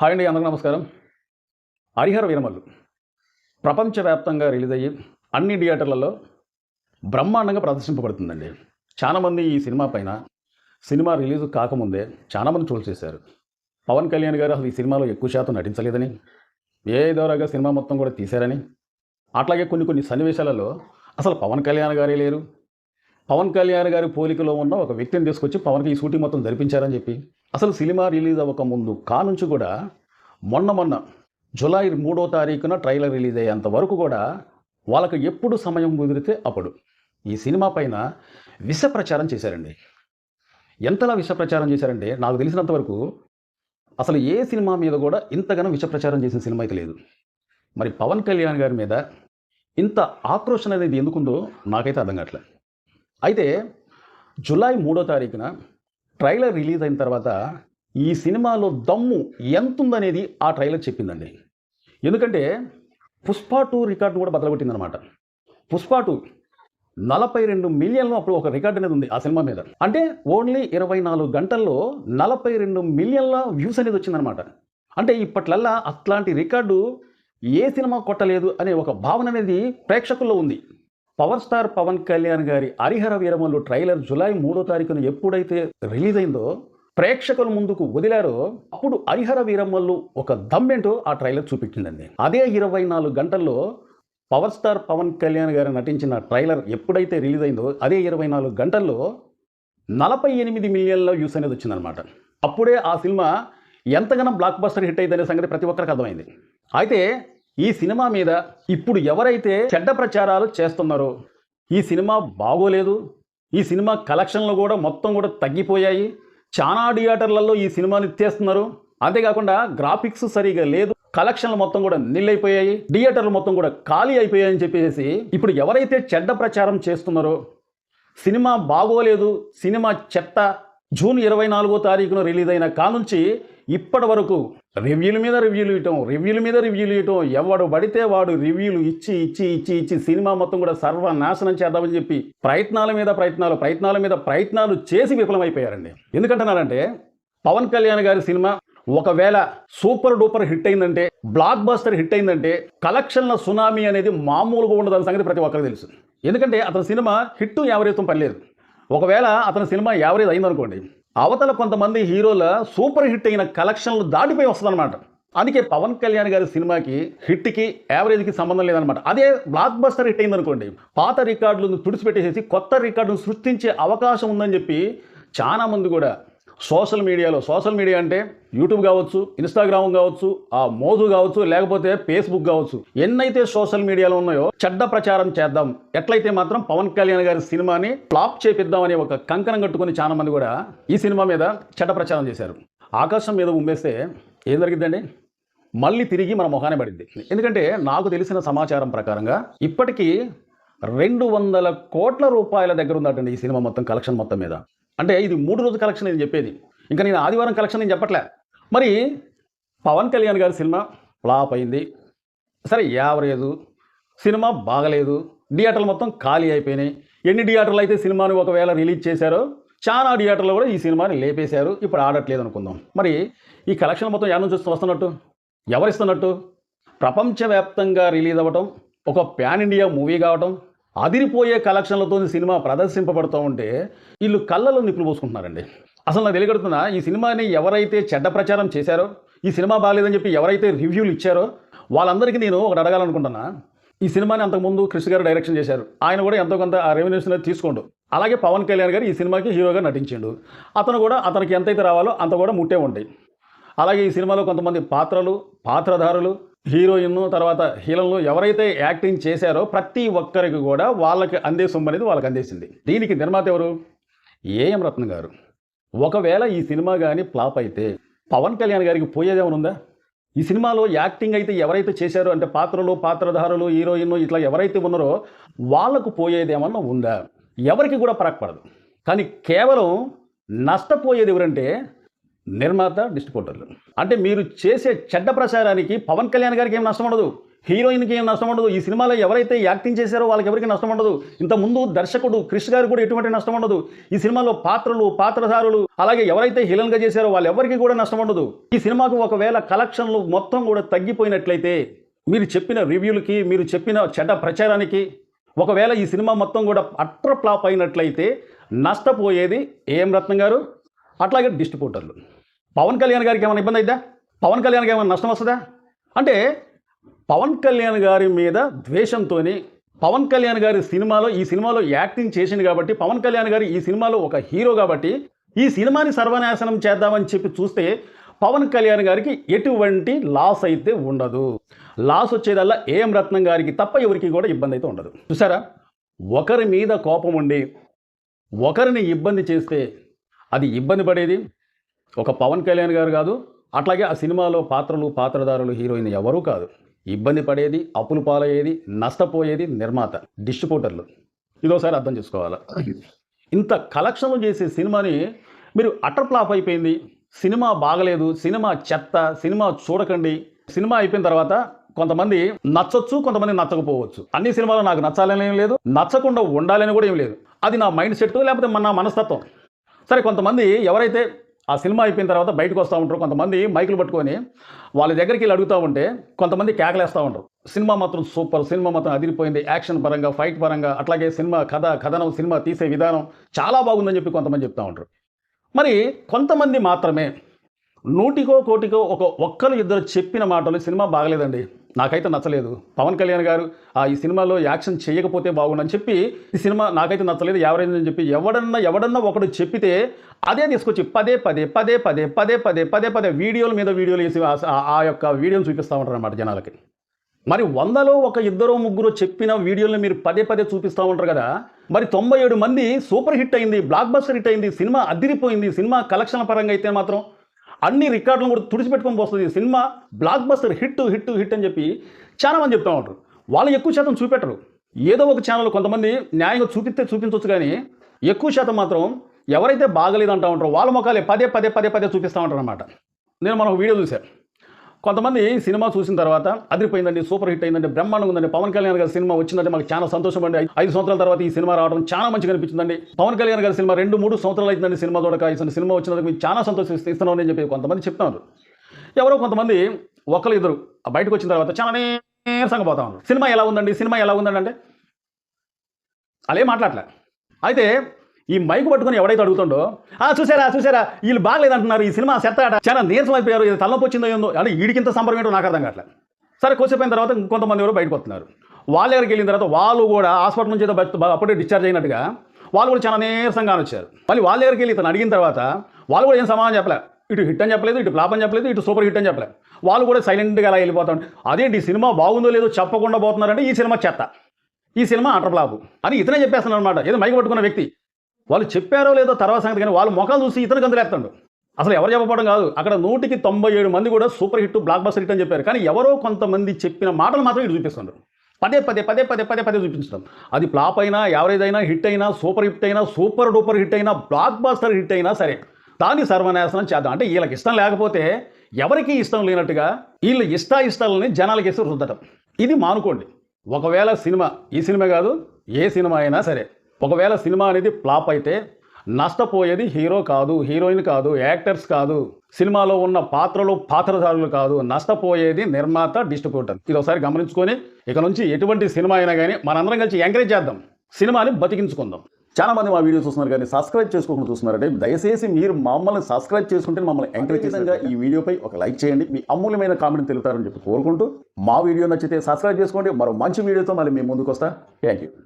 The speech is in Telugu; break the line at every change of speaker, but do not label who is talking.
హాయ్ అండి అందరికీ నమస్కారం. హరిహర వీరమల్లు. ప్రపంచవ్యాప్తంగా రిలీజ్ అయ్యి అన్ని థియేటర్లలో బ్రహ్మాండంగా ప్రదర్శింపబడుతుందండి. చాలామంది ఈ సినిమా పైన సినిమా రిలీజ్ కాకముందే చాలామంది ట్రోల్ చేశారు. పవన్ కళ్యాణ్ గారు అసలు ఈ సినిమాలో ఎక్కువ శాతం నటించలేదని ఏ దోరాగా సినిమా మొత్తం కూడా తీశారని అట్లాగే కొన్ని కొన్ని సన్నివేశాలలో అసలు పవన్ కళ్యాణ్ గారే లేరు. పవన్ కళ్యాణ్ గారి పోలికలో ఉన్న ఒక వ్యక్తిని తీసుకొచ్చి పవన్కి ఈ షూటింగ్ మొత్తం జరిపించారని చెప్పి అసలు సినిమా రిలీజ్ అవ్వక ముందు కానుంచి కూడా మొన్న మొన్న జులై మూడో తారీఖున ట్రైలర్ రిలీజ్ అయ్యేంత వరకు కూడా వాళ్ళకు ఎప్పుడు సమయం కుదిరితే అప్పుడు ఈ సినిమా పైన విష ప్రచారం చేశారండి. ఎంతలా విష ప్రచారం చేశారంటే నాకు తెలిసినంత వరకు అసలు ఏ సినిమా మీద కూడా ఇంతగానో విష ప్రచారం చేసిన సినిమా అయితే లేదు. మరి పవన్ కళ్యాణ్ గారి మీద ఇంత ఆక్రోషణ అనేది ఎందుకుందో నాకైతే అర్థం కావట్లేదు అయితే జులై మూడో తారీఖున ట్రైలర్ రిలీజ్ అయిన తర్వాత ఈ సినిమాలో దమ్ము ఎంత ఉందనేది ఆ ట్రైలర్ చెప్పిందండి. ఎందుకంటే పుష్ప టూ రికార్డు కూడా బదలగొట్టిందనమాట పుష్ప టూ నలభై రెండు మిలియన్లు అప్పుడు ఒక రికార్డు అనేది ఉంది ఆ సినిమా మీద. అంటే ఓన్లీ ఇరవై నాలుగు గంటల్లో నలభై రెండు మిలియన్ల వ్యూస్ అనేది వచ్చిందనమాట అంటే ఇప్పట్లల్లా అట్లాంటి రికార్డు ఏ సినిమా కొట్టలేదు అనే ఒక భావన అనేది ప్రేక్షకుల్లో ఉంది. పవర్ స్టార్ పవన్ కళ్యాణ్ గారి హరిహర వీరమల్లు ట్రైలర్ జులై మూడో తారీఖున ఎప్పుడైతే రిలీజ్ అయిందో ప్రేక్షకుల ముందుకు వదిలారో అప్పుడు హరిహర వీరమల్లు ఒక దమ్మేంటో ఆ ట్రైలర్ చూపించిందండి అదే ఇరవై నాలుగు గంటల్లో పవర్ స్టార్ పవన్ కళ్యాణ్ గారు నటించిన ట్రైలర్ ఎప్పుడైతే రిలీజ్ అయిందో అదే ఇరవై నాలుగు గంటల్లో నలభై ఎనిమిది మిలియన్ల వ్యూస్ అనేది వచ్చిందనమాట అప్పుడే ఆ సినిమా ఎంతగానో బ్లాక్ బస్టర్ హిట్ అయిందనే సంగతి ప్రతి ఒక్కరికి అర్థమైంది. అయితే ఈ సినిమా మీద ఇప్పుడు ఎవరైతే చెడ్డ ప్రచారాలు చేస్తున్నారో ఈ సినిమా బాగోలేదు. ఈ సినిమా కలెక్షన్లు కూడా మొత్తం కూడా తగ్గిపోయాయి. చాలా థియేటర్లలో ఈ సినిమాని తీస్తున్నారు. అంతేకాకుండా గ్రాఫిక్స్ సరిగా లేదు. కలెక్షన్లు మొత్తం కూడా నిల్లైపోయాయి థియేటర్లు మొత్తం కూడా ఖాళీ అయిపోయాయని చెప్పేసి ఇప్పుడు ఎవరైతే చెడ్డ ప్రచారం చేస్తున్నారో సినిమా బాగోలేదు. సినిమా చెత్త జూన్ ఇరవై నాలుగో తారీఖున రిలీజ్ అయిన కానుంచి ఇప్పటి వరకు రివ్యూల మీద రివ్యూలు ఇవ్వటం రివ్యూల మీద రివ్యూలు ఇవ్వటం ఎవడు పడితే వాడు రివ్యూలు ఇచ్చి ఇచ్చి ఇచ్చి ఇచ్చి సినిమా మొత్తం కూడా సర్వనాశనం చేద్దామని చెప్పి ప్రయత్నాల మీద ప్రయత్నాలు ప్రయత్నాల మీద ప్రయత్నాలు చేసి విఫలమైపోయారండి. ఎందుకంటున్నారంటే పవన్ కళ్యాణ్ గారి సినిమా ఒకవేళ సూపర్ డూపర్ హిట్ అయిందంటే బ్లాక్ బస్టర్ హిట్ అయిందంటే కలెక్షన్ల సునామీ అనేది మామూలుగా ఉండదని సంగతి ప్రతి ఒక్కరికి తెలుసు. ఎందుకంటే అతని సినిమా హిట్ యావరేజ్తో పనిలేదు. ఒకవేళ అతని సినిమా యావరేజ్ అయిందనుకోండి అవతల కొంతమంది హీరోల సూపర్ హిట్ అయిన కలెక్షన్లు దాటిపోయి వస్తుందన్నమాట. అందుకే పవన్ కళ్యాణ్ గారి సినిమాకి హిట్కి యావరేజ్కి సంబంధం లేదనమాట అదే బ్లాక్ బస్టర్ హిట్ అయిందనుకోండి పాత రికార్డులను తుడిచిపెట్టేసేసి కొత్త రికార్డును సృష్టించే అవకాశం ఉందని చెప్పి చాలామంది కూడా సోషల్ మీడియాలో సోషల్ మీడియా అంటే యూట్యూబ్ కావచ్చు ఇన్స్టాగ్రామ్ కావచ్చు ఆ మోజు కావచ్చు లేకపోతే ఫేస్బుక్ కావచ్చు. ఎన్నైతే సోషల్ మీడియాలో ఉన్నాయో చెడ్డ ప్రచారం చేద్దాం. ఎట్లయితే మాత్రం పవన్ కళ్యాణ్ గారి సినిమాని ఫ్లాప్ చేపిద్దామని ఒక కంకణం కట్టుకుని చాలా మంది కూడా ఈ సినిమా మీద చెడ్డ ప్రచారం చేశారు. ఆకాశం మీద ఉమ్మేస్తే ఏం జరిగిద్దండి? మళ్ళీ తిరిగి మన మొహానే పడింది ఎందుకంటే నాకు తెలిసిన సమాచారం ప్రకారంగా ఇప్పటికీ రెండు వందల కోట్ల రూపాయల దగ్గర ఉందటండి ఈ సినిమా మొత్తం కలెక్షన్ మొత్తం మీద. అంటే ఇది మూడు రోజుల కలెక్షన్ నేను చెప్పేది. ఇంకా నేను ఆదివారం కలెక్షన్ నేను చెప్పట్లే. మరి పవన్ కళ్యాణ్ గారి సినిమా ఫ్లాప్ అయింది. సరే యావరేజ్ సినిమా బాగలేదు. థియేటర్లు మొత్తం ఖాళీ అయిపోయినాయి. ఎన్ని థియేటర్లు అయితే సినిమాని ఒకవేళ రిలీజ్ చేశారో చాలా థియేటర్లు కూడా ఈ సినిమాని లేపేశారు. ఇప్పుడు ఆడట్లేదు అనుకుందాం. మరి ఈ కలెక్షన్ మొత్తం ఎక్కడ నుంచి వస్తున్నట్టు? ఎవరిస్తున్నట్టు? ప్రపంచవ్యాప్తంగా రిలీజ్ అవ్వటం ఒక ప్యాన్ ఇండియా మూవీ కావటం అదిరిపోయే కలెక్షన్లతో సినిమా ప్రదర్శింపబడుతూ ఉంటే వీళ్ళు కళ్ళలో నిప్పులు పోసుకుంటున్నారండి. అసలు నాకు తెలియగడుతున్నా ఈ సినిమాని ఎవరైతే చెడ్డ ప్రచారం చేశారో ఈ సినిమా బాగాలేదని చెప్పి ఎవరైతే రివ్యూలు ఇచ్చారో వాళ్ళందరికీ నేను ఒకటి అడగాలనుకుంటున్నా. ఈ సినిమాని అంతకుముందు కృష్ణ గారు డైరెక్షన్ చేశారు. ఆయన కూడా ఎంతో కొంత ఆ రెవెన్యూస్ అనేది తీసుకోండు. అలాగే పవన్ కళ్యాణ్ గారు ఈ సినిమాకి హీరోగా నటించిండు. అతను కూడా అతనికి ఎంతైతే రావాలో అంత కూడా ముట్టే ఉంటాయి అలాగే ఈ సినిమాలో కొంతమంది పాత్రలు పాత్రధారులు హీరోయిన్ తర్వాత హీరోలు ఎవరైతే యాక్టింగ్ చేశారో ప్రతి ఒక్కరికి కూడా వాళ్ళకి అందే సొమ్ము అనేది వాళ్ళకి అందేసింది. దీనికి నిర్మాత ఎవరు? ఏఎం రత్న గారు. ఒకవేళ ఈ సినిమా కానీ ఫ్లాప్ అయితే పవన్ కళ్యాణ్ గారికి పోయేదేమైనా ఉందా? ఈ సినిమాలో యాక్టింగ్ అయితే ఎవరైతే చేశారో అంటే పాత్రలు పాత్రధారులు హీరోయిన్ ఇట్లా ఎవరైతే ఉన్నారో వాళ్ళకు పోయేదేమన్నా ఉందా? ఎవరికి కూడా పడదు కానీ కేవలం నష్టపోయేది ఎవరంటే నిర్మాత డిస్ట్రిబ్యూటర్లు అంటే మీరు చేసే చెడ్డ ప్రచారానికి పవన్ కళ్యాణ్ గారికి ఏం నష్టం ఉండదు. హీరోయిన్కి ఏం నష్టం ఉండదు. ఈ సినిమాలో ఎవరైతే యాక్టింగ్ చేశారో వాళ్ళకి ఎవరికి నష్టం ఉండదు. ఇంత ముందు దర్శకుడు క్రిష్ గారు కూడా ఎటువంటి నష్టం ఉండదు. ఈ సినిమాలో పాత్రలు పాత్రధారులు అలాగే ఎవరైతే హీలన్గా చేశారో వాళ్ళు ఎవరికి కూడా నష్టం ఉండదు. ఈ సినిమాకు ఒకవేళ కలెక్షన్లు మొత్తం కూడా తగ్గిపోయినట్లయితే మీరు చెప్పిన రివ్యూలకి మీరు చెప్పిన చెడ్డ ప్రచారానికి ఒకవేళ ఈ సినిమా మొత్తం కూడా అట్ర ఫ్లాప్ అయినట్లయితే నష్టపోయేది ఏం రత్నం గారు అట్లాగే డిస్ట్రిబ్యూటర్లు పవన్ కళ్యాణ్ గారికి ఏమైనా ఇబ్బంది అయిద్దా? పవన్ కళ్యాణ్కి ఏమైనా నష్టం వస్తుందా? అంటే పవన్ కళ్యాణ్ గారి మీద ద్వేషంతో పవన్ కళ్యాణ్ గారి సినిమాలో ఈ సినిమాలో యాక్టింగ్ చేసింది కాబట్టి పవన్ కళ్యాణ్ గారు ఈ సినిమాలో ఒక హీరో కాబట్టి ఈ సినిమాని సర్వనాశనం చేద్దామని చెప్పి చూస్తే పవన్ కళ్యాణ్ గారికి ఎటువంటి లాస్ అయితే ఉండదు. లాస్ వచ్చేదల్లా ఏం రత్నం గారికి తప్ప ఎవరికి కూడా ఇబ్బంది అయితే ఉండదు. చూసారా? ఒకరి మీద కోపం ఉండి ఒకరిని ఇబ్బంది చేస్తే అది ఇబ్బంది పడేది ఒక పవన్ కళ్యాణ్ గారు కాదు అట్లాగే ఆ సినిమాలో పాత్రలు పాత్రధారులు హీరోయిన్ ఎవరూ కాదు. ఇబ్బంది పడేది అప్పులు పాలయ్యేది నష్టపోయేది నిర్మాత డిస్ట్రిబ్యూటర్లు. ఇదోసారి అర్థం చేసుకోవాలి? ఇంత కలెక్షన్లు చేసే సినిమాని మీరు అటర్ ఫ్లాప్ అయిపోయింది. సినిమా బాగలేదు సినిమా చెత్త సినిమా చూడకండి. సినిమా అయిపోయిన తర్వాత కొంతమంది నచ్చొచ్చు కొంతమంది నచ్చకపోవచ్చు. అన్ని సినిమాలు నాకు నచ్చాలని ఏం లేదు నచ్చకుండా ఉండాలని కూడా ఏం లేదు. అది నా మైండ్ సెట్ లేకపోతే మన నా మనస్తత్వం. సరే కొంతమంది ఎవరైతే ఆ సినిమా అయిపోయిన తర్వాత బయటకు వస్తూ ఉంటారు. కొంతమంది మైకులు పట్టుకొని వాళ్ళ దగ్గరికి వెళ్ళి అడుగుతూ ఉంటే కొంతమంది కేకలేస్తూ ఉంటారు. సినిమా మాత్రం సూపర్ సినిమా మాత్రం అదిరిపోయింది. యాక్షన్ పరంగా ఫైట్ పరంగా అట్లాగే సినిమా కథ కథనం సినిమా తీసే విధానం చాలా బాగుందని చెప్పి కొంతమంది చెప్తూ ఉంటారు. మరి కొంతమంది మాత్రమే నూటికో కోటికో ఒక ఒక్కరు ఇద్దరు చెప్పిన మాటలు సినిమా బాగలేదండి. నాకైతే నచ్చలేదు. పవన్ కళ్యాణ్ గారు ఆ ఈ సినిమాలో యాక్షన్ చేయకపోతే బాగుండని చెప్పి ఈ సినిమా నాకైతే నచ్చలేదు. ఎవరైందని చెప్పి ఎవడన్నా ఎవడన్నా ఒకడు చెప్పితే అదే తీసుకొచ్చి పదే పదే పదే పదే పదే పదే పదే పదే వీడియోల మీద వీడియోలు వేసి ఆ- యొక్క వీడియోని చూపిస్తూ ఉంటారు అన్నమాట జనాలకి. మరి వందలో ఒక ఇద్దరు ముగ్గురు చెప్పిన వీడియోలను మీరు పదే పదే చూపిస్తూ ఉంటారు కదా? మరి తొంభై ఏడు మంది సూపర్ హిట్ అయింది బ్లాక్ బస్టర్ హిట్ అయింది సినిమా అదిరిపోయింది సినిమా కలెక్షన్ పరంగా అయితే మాత్రం అన్ని రికార్డులను కూడా తుడిచిపెట్టుకొని పోస్తుంది. Cinema blockbuster hit hit hit అని చెప్పి చాలా మంది చెప్తూ ఉంటారు. వాళ్ళు ఎక్కువ శాతం చూపెట్టరు. ఏదో ఒక ఛానల్ కొంతమంది న్యాయంగా చూపిస్తే చూపించవచ్చు కానీ ఎక్కువ శాతం మాత్రం ఎవరైతే బాగలేదు అంటూ ఉంటారో వాళ్ళ ముఖాలే పదే పదే పదే పదే చూపిస్తూ ఉంటారు అనమాట నేను మనం వీడియో చూశాను కొంతమంది సినిమా చూసిన తర్వాత అదిరిపోయిందండి సూపర్ హిట్ అయిందండి బ్రహ్మాండంగా ఉందండి. పవన్ కళ్యాణ్ గారి సినిమా వచ్చిందంటే మాకు చాలా సంతోషం అండి ఐదు సంవత్సరాల తర్వాత ఈ సినిమా రావడం చాలా మంచిగా అనిపించిందండి. పవన్ కళ్యాణ్ గారి సినిమా రెండు మూడు సంవత్సరాలు అవుతుందండి సినిమా చూడక. ఈ సినిమా వచ్చినందుకు మీకు చాలా సంతోషం ఇస్తున్నాను అని చెప్పి కొంతమంది చెప్తున్నారు. ఎవరో కొంతమంది ఒకరు ఇద్దరు బయటకు వచ్చిన తర్వాత చాలా నీరసంగా పోతా ఉన్నారు. సినిమా ఎలా ఉందండి సినిమా ఎలా ఉందండి అంటే అలా మాట్లాడలే. అయితే ఈ మైకు పట్టుకొని ఎవడైతే అడుగుతుండో ఆ చూసారా చూసారా వీళ్ళు బాగలేదంటున్నారు ఈ సినిమా సెత్తాట చాలా నీరసం అయిపోయారు ఇది తలనొప్పి వచ్చిందో ఏందో అంటే వీడికింత సంబరం ఏంటో నాకు అర్థం కావట్లేదు సరే కొద్దిసేపు తర్వాత ఇంకొంతమంది ఎవరు బయటకు వస్తున్నారు. వాళ్ళ దగ్గరికి వెళ్ళిన తర్వాత వాళ్ళు కూడా హాస్పిటల్ నుంచి ఏదో అప్పుడే డిశ్చార్జ్ అయినట్టుగా వాళ్ళు కూడా చాలా నీరసంగా వచ్చారు. మళ్ళీ వాళ్ళ దగ్గరికి వెళ్ళి ఇతను అడిగిన తర్వాత వాళ్ళు కూడా ఏం సమాధానం చెప్పలే. ఇటు హిట్ అని చెప్పలేదు ఇటు ఫ్లాప్ అని చెప్పలేదు ఇటు సూపర్ హిట్ అని చెప్పలేదు వాళ్ళు కూడా సైలెంట్గా అలా వెళ్ళిపోతాం అదేంటి ఈ సినిమా బాగుందో లేదో చెప్పకుండా పోతున్నారంటే ఈ సినిమా చెత్త. ఈ సినిమా అటర్ ఫ్లాప్. అని ఇతనే చెప్పేస్తున్నాను అనమాట ఏదో మైకి పట్టుకున్న వ్యక్తి. వాళ్ళు చెప్పారో లేదో తర్వాత సంగతి కానీ వాళ్ళ ముఖాలు చూసి ఇతను గంతులేస్తాడు. అసలు ఎవరు చెప్పడం కాదు. అక్కడ నూటికి తొంభై ఏడు మంది కూడా super hit blockbuster hit అని చెప్పారు. కానీ ఎవరో కొంతమంది చెప్పిన మాటలు మాత్రం ఇటు చూపిస్తున్నారు పదే పదే పదే పదే పదే పదే చూపించడం. అది ఫ్లాప్ అయినా యావరేజ్ అయినా హిట్ అయినా సూపర్ హిట్ అయినా సూపర్ డూపర్ హిట్ అయినా బ్లాక్ బాస్టర్ హిట్ అయినా సరే దాన్ని సర్వనాశనం చేద్దాం. అంటే వీళ్ళకి ఇష్టం లేకపోతే ఎవరికి ఇష్టం లేనట్టుగా వీళ్ళ ఇష్ట ఇష్టాలని జనాలకి ఇస్తే రుద్దటం. ఇది మానుకోండి. ఒకవేళ సినిమా ఈ సినిమా కాదు ఏ సినిమా అయినా సరే ఒకవేళ సినిమా అనేది ఫ్లాప్ అయితే నష్టపోయేది హీరో కాదు హీరోయిన్ కాదు యాక్టర్స్ కాదు. సినిమాలో ఉన్న పాత్రలు పాత్రధారులు కాదు. నష్టపోయేది నిర్మాత డిస్ట్రిబ్యూటర్. ఇది ఒకసారి గమనించుకొని ఇక నుంచి ఎటువంటి సినిమా అయినా కానీ మనందరం కలిసి ఎంకరేజ్ చేద్దాం. సినిమాని బతికించుకుందాం. చాలా మంది మా వీడియో చూస్తున్నారు కానీ సబ్స్క్రైబ్ చేసుకోకుండా చూస్తున్నారంటే దయచేసి మీరు మమ్మల్ని సబ్స్క్రైబ్ చేసుకుంటే మమ్మల్ని ఎంకరేజ్ విధంగా ఈ వీడియోపై ఒక లైక్ చేయండి. మీ అమూల్యమైన కామెంట్ తెలుపుతారని చెప్పి కోరుకుంటూ మా వీడియో నచ్చితే సబ్స్క్రైబ్ చేసుకోండి. మరో మంచి వీడియోతో మళ్ళీ మేము ముందుకు వస్తా థ్యాంక్ యూ